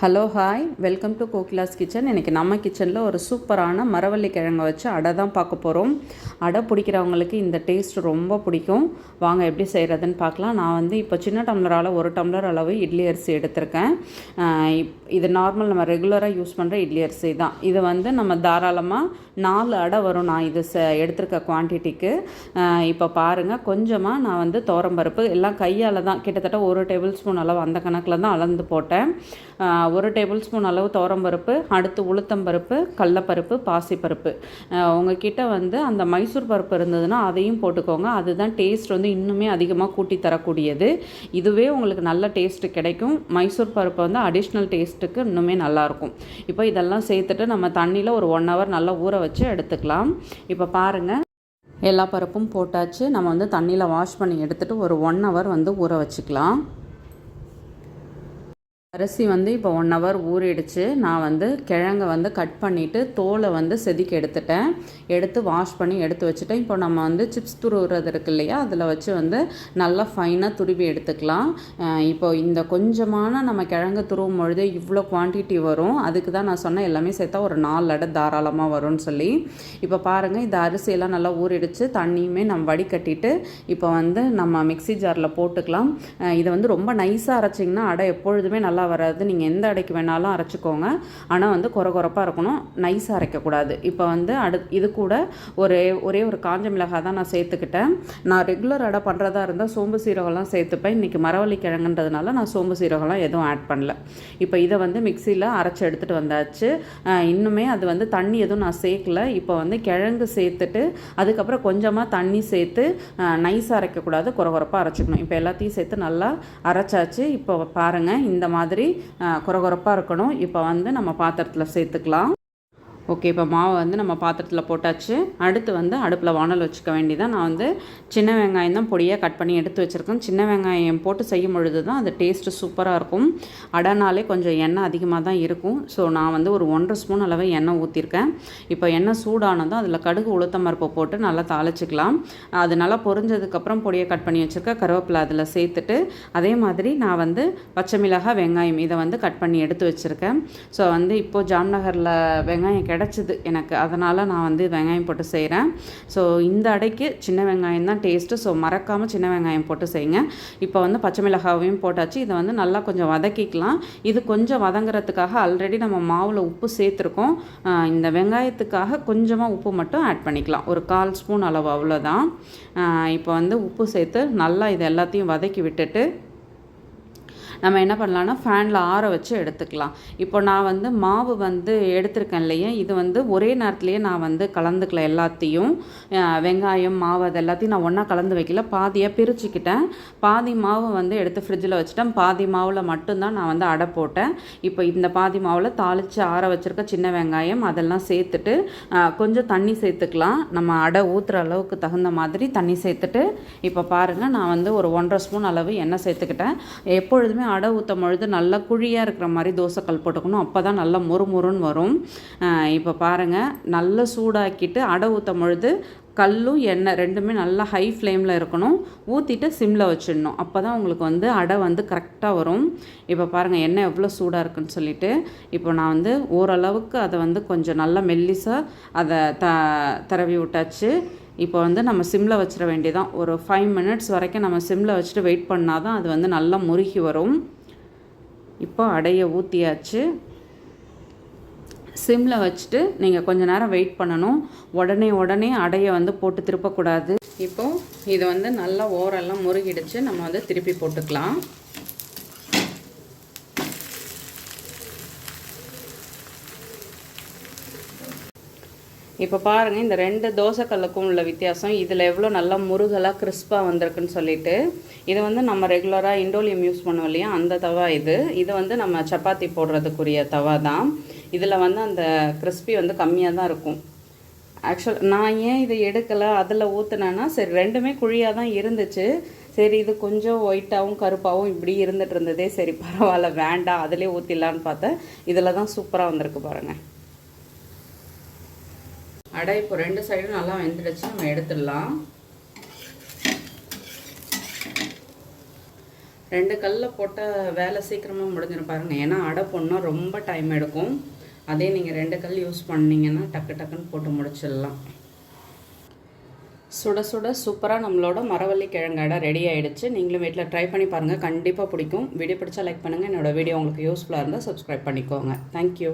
Hello hi welcome to Kokila's kitchen இன்றைக்கி நம்ம கிச்சனில் ஒரு சூப்பரான மரவள்ளி கிழங்க வச்சு அடை தான் பார்க்க போகிறோம் அடை பிடிக்கிறவங்களுக்கு இந்த டேஸ்ட் ரொம்ப பிடிக்கும். வாங்க எப்படி செய்கிறதுன்னு பார்க்கலாம். நான் வந்து இப்போ சின்ன டம்ளரால் ஒரு டம்ளர் அளவு இட்லி அரிசி எடுத்திருக்கேன். இது நார்மல் நம்ம ரெகுலராக யூஸ் பண்ணுற இட்லி அரிசி தான். இது வந்து நம்ம தாராளமாக நாலு அடை வரும். நான் இது ச எடுத்திருக்க குவான்டிட்டிக்கு இப்போ பாருங்கள் கொஞ்சமாக நான் வந்து தோரம்பருப்பு எல்லாம் கையால் தான். கிட்டத்தட்ட ஒரு டேபிள் ஸ்பூன் அளவு அந்த கணக்கில் தான் அளந்து போட்டேன். ஒரு டேபிள் ஸ்பூன் அளவு துவரம்பருப்பு அடுத்து உளுத்தம்பருப்பு கடலப்பருப்பு பாசிப்பருப்பு. உங்ககிட்ட வந்து அந்த மைசூர் பருப்பு இருந்ததுன்னா அதையும் போட்டுக்கோங்க. அதுதான் டேஸ்ட் வந்து இன்னுமே அதிகமாக கூட்டி தரக்கூடியது. இதுவே உங்களுக்கு நல்ல டேஸ்ட்டு கிடைக்கும். மைசூர் பருப்பு வந்து அடிஷ்னல் டேஸ்ட்டுக்கு இன்னுமே நல்லாயிருக்கும். இப்போ இதெல்லாம் சேர்த்துட்டு நம்ம தண்ணியில் ஒரு ஒன் ஹவர் நல்லா ஊற வச்சு எடுத்துக்கலாம். இப்போ பாருங்கள் எல்லா பருப்பும் போட்டாச்சு. நம்ம வந்து தண்ணியில் வாஷ் பண்ணி எடுத்துகிட்டு ஒரு ஒன் ஹவர் வந்து ஊற வச்சுக்கலாம். அரிசி வந்து இப்போ ஒன் ஹவர் ஊறிடுச்சு. நான் வந்து கிழங்க வந்து கட் பண்ணிவிட்டு தோலை வந்து செதுக்கி எடுத்துட்டேன். எடுத்து வாஷ் பண்ணி எடுத்து வச்சுட்டேன். இப்போ நம்ம வந்து சிப்ஸ் துருவுறது இருக்கு இல்லையா? அதில் வச்சு வந்து நல்லா ஃபைனாக துருவி எடுத்துக்கலாம். இப்போ இந்த கொஞ்சமான நம்ம கிழங்கு துருவும் பொழுது இவ்வளோ குவான்டிட்டி வரும். அதுக்கு தான் நான் சொன்னேன் எல்லாமே சேர்த்தா ஒரு நாலு அடை தாராளமாக வரும்னு சொல்லி. இப்போ பாருங்கள் இந்த அரிசியெல்லாம் நல்லா ஊறிடுச்சு. தண்ணியுமே நம்ம வடிகட்டிட்டு இப்போ வந்து நம்ம மிக்ஸி ஜாரில் போட்டுக்கலாம். இதை வந்து ரொம்ப நைஸாக அரைச்சிங்கன்னா அடை எப்பொழுதுமே நல்லா நல்லா வராது. நீங்கள் எந்த அடைக்கு வேணாலும் அரைச்சிக்கோங்க. ஆனால் வந்து குறை குறைப்பாக இருக்கணும். நைஸாக அரைக்கக்கூடாது. இப்போ வந்து அடு இது கூட ஒரே ஒரே ஒரு காஞ்ச மிளகாய் தான் நான் சேர்த்துக்கிட்டேன். நான் ரெகுலர் அடை பண்ணுறதா இருந்தால் சோம்பு சீரகம்லாம் சேர்த்துப்பேன். இன்றைக்கி மரவள்ளி கிழங்குன்றதுனால நான் சோம்பு சீரகம்லாம் எதுவும் ஆட் பண்ணல. இப்போ இதை வந்து மிக்சியில் அரைச்சி எடுத்துகிட்டு வந்தாச்சு. இன்னுமே அது வந்து தண்ணி எதுவும் நான் சேர்க்கல. இப்போ வந்து கிழங்கு சேர்த்துட்டு அதுக்கப்புறம் கொஞ்சமாக தண்ணி சேர்த்து நைஸாக அரைக்கக்கூடாது. குறை குறைப்பாக அரைச்சிக்கணும். இப்போ எல்லாத்தையும் சேர்த்து நல்லா அரைச்சாச்சு. இப்போ பாருங்கள் இந்த மாதிரி மாதிரி குறகுறப்பாக இருக்கணும். இப்போ வந்து நம்ம பாத்திரத்தில் சேர்த்துக்கலாம். ஓகே இப்போ மாவை வந்து நம்ம பாத்திரத்தில் போட்டாச்சு. அடுத்து வந்து அடுப்பில் வானல் வச்சுக்க வேண்டியதான் நான் வந்து சின்ன வெங்காயம் தான் பொடியாக கட் பண்ணி எடுத்து வச்சுருக்கேன். சின்ன வெங்காயம் போட்டு செய்யும் பொழுது தான் அது டேஸ்ட்டு சூப்பராக இருக்கும். அடனாலே கொஞ்சம் எண்ணெய் அதிகமாக தான் இருக்கும். ஸோ நான் வந்து ஒரு ஒன்றரை ஸ்பூன் அளவு எண்ணெய் ஊற்றிருக்கேன் இப்போ எண்ணெய் சூடானதும் அதில் கடுகு உளுத்தம் பருப்பு போட்டு நல்லா தாளிச்சிக்கலாம். அது நல்லா பொரிஞ்சதுக்கப்புறம் பொடியை கட் பண்ணி வச்சுருக்க கருவேப்பிலை அதில் சேர்த்துட்டு அதே மாதிரி நான் வந்து பச்சை மிளகாய் வெங்காயம் இதை வந்து கட் பண்ணி எடுத்து வச்சுருக்கேன். ஸோ வந்து இப்போது ஜாம்நகரில் வெங்காயம் கிடச்சிது எனக்கு. அதனால் நான் வந்து வெங்காயம் போட்டு செய்கிறேன் ஸோ இந்த அடைக்கு சின்ன வெங்காயம் தான் டேஸ்ட்டு ஸோ மறக்காமல் சின்ன வெங்காயம் போட்டு செய்யுங்க. இப்போ வந்து பச்சை மிளகாவையும் போட்டாச்சு. இதை வந்து நல்லா கொஞ்சம் வதக்கிக்கலாம். இது கொஞ்சம் வதங்குறதுக்காக ஆல்ரெடி நம்ம மாவில் உப்பு சேர்த்துருக்கோம். இந்த வெங்காயத்துக்காக கொஞ்சமாக உப்பு மட்டும் ஆட் பண்ணிக்கலாம். ஒரு கால் ஸ்பூன் அளவு அவ்வளோதான் இப்போ வந்து உப்பு சேர்த்து நல்லா இது எல்லாத்தையும் வதக்கி விட்டுட்டு நம்ம என்ன பண்ணலான்னா ஃபேனில் ஆற வச்சு எடுத்துக்கலாம். இப்போ நான் வந்து மாவு வந்து எடுத்திருக்கேன் இல்லையா? இது வந்து ஒரே நேரத்துலேயே நான் வந்து கலந்துக்கல எல்லாத்தையும். வெங்காயம் மாவு அது எல்லாத்தையும் நான் ஒன்றா கலந்து வைக்கல. பாதியாக பிரிச்சுக்கிட்டேன். பாதி மாவு வந்து எடுத்து ஃப்ரிட்ஜில் வச்சுட்டேன். பாதி மாவில் மட்டும்தான் நான் வந்து அடை போட்டேன். இப்போ இந்த பாதி மாவில் தாளித்து ஆற வச்சுருக்க சின்ன வெங்காயம் அதெல்லாம் சேர்த்துட்டு கொஞ்சம் தண்ணி சேர்த்துக்கலாம். நம்ம அடை ஊற்றுற அளவுக்கு தகுந்த மாதிரி தண்ணி சேர்த்துட்டு இப்போ பாருங்கள் நான் வந்து ஒரு ஒன்றரை ஸ்பூன் அளவு எண்ணெய் சேர்த்துக்கிட்டேன். எப்பொழுதுமே அடை ஊற்றும் பொழுது நல்லா குழியாக இருக்கிற மாதிரி தோசைக்கல் போட்டுக்கணும். அப்போ தான் நல்லா மொறுமொறுன்னு வரும். இப்போ பாருங்கள் நல்லா சூடாக்கிட்டு அடை ஊற்றும் பொழுது கல்லும் எண்ணெய் ரெண்டுமே நல்லா ஹை ஃப்ளேமில் இருக்கணும். ஊற்றிட்டு சிம்மில் வச்சிடணும். அப்போ தான் உங்களுக்கு வந்து அடை வந்து கரெக்டாக வரும். இப்போ பாருங்கள் எண்ணெய் எவ்வளோ சூடாக இருக்குன்னு சொல்லிட்டு இப்போ நான் வந்து ஓரளவுக்கு அதை வந்து கொஞ்சம் நல்லா மெல்லிசாக அதை த தரவி விட்டாச்சு. இப்போ வந்து நம்ம சிம்மில் வச்சிட வேண்டியதான் ஒரு ஃபைவ் மினிட்ஸ் வரைக்கும் நம்ம சிம்மில் வச்சுட்டு வெயிட் பண்ணால் தான் அது வந்து நல்லா முருகி வரும். இப்போ அடைய ஊற்றியாச்சு சிம்மில் வச்சுட்டு நீங்கள் கொஞ்ச நேரம் வெயிட் பண்ணணும். உடனே உடனே அடையை வந்து போட்டு திருப்பக்கூடாது. இப்போது இது வந்து நல்லா ஓரெல்லாம் முருகிடுச்சு நம்ம வந்து திருப்பி போட்டுக்கலாம். இப்போ பாருங்கள் இந்த ரெண்டு தோசைக்கல்லுக்கும் உள்ள வித்தியாசம். இதில் எவ்வளோ நல்லா முருகலாக கிறிஸ்பாக வந்திருக்குன்னு சொல்லிட்டு இது வந்து நம்ம ரெகுலராக இண்டோலியம் யூஸ் பண்ணுவோம் இல்லையா? அந்த தவா இது. இது வந்து நம்ம சப்பாத்தி போடுறதுக்குரிய தவா தான். இதில் வந்து அந்த கிறிஸ்பி வந்து கம்மியாக தான் இருக்கும். ஆக்சுவல் நான் ஏன் இதை எடுக்கலை? அதில் ஊற்றுனேன்னா சரி ரெண்டுமே குழியாக தான் இருந்துச்சு. சரி இது கொஞ்சம் ஒயிட்டாகவும் கருப்பாகவும் இப்படி இருந்துகிட்டு இருந்ததே சரி பரவாயில்ல வேண்டாம் அதிலே ஊற்றிடலான்னு பார்த்தேன். இதில் தான் சூப்பராக வந்திருக்கு பாருங்கள் அடை இப்போ ரெண்டு சைடும் நல்லா வெந்துடுச்சு. நம்ம எடுத்துடலாம். ரெண்டு கல்லில் போட்ட வேலை சீக்கிரமாக முடிஞ்சிடும் பாருங்கள் ஏன்னா அடை போடணும் ரொம்ப டைம் எடுக்கும். அதே நீங்கள் ரெண்டு கல் யூஸ் பண்ணிங்கன்னா டக்கு டக்குன்னு போட்டு முடிச்சிடலாம். சுட சுட சூப்பராக நம்மளோட மரவள்ளி கிழங்கு அடை ரெடி ஆகிடுச்சு நீங்களும் வீட்டில் ட்ரை பண்ணி பாருங்கள் கண்டிப்பாக பிடிக்கும். வீடியோ பிடிச்சா லைக் பண்ணுங்கள் என்னோடய வீடியோ உங்களுக்கு யூஸ்ஃபுல்லாக இருந்தால் சப்ஸ்கிரைப் பண்ணிக்கோங்க. தேங்க்யூ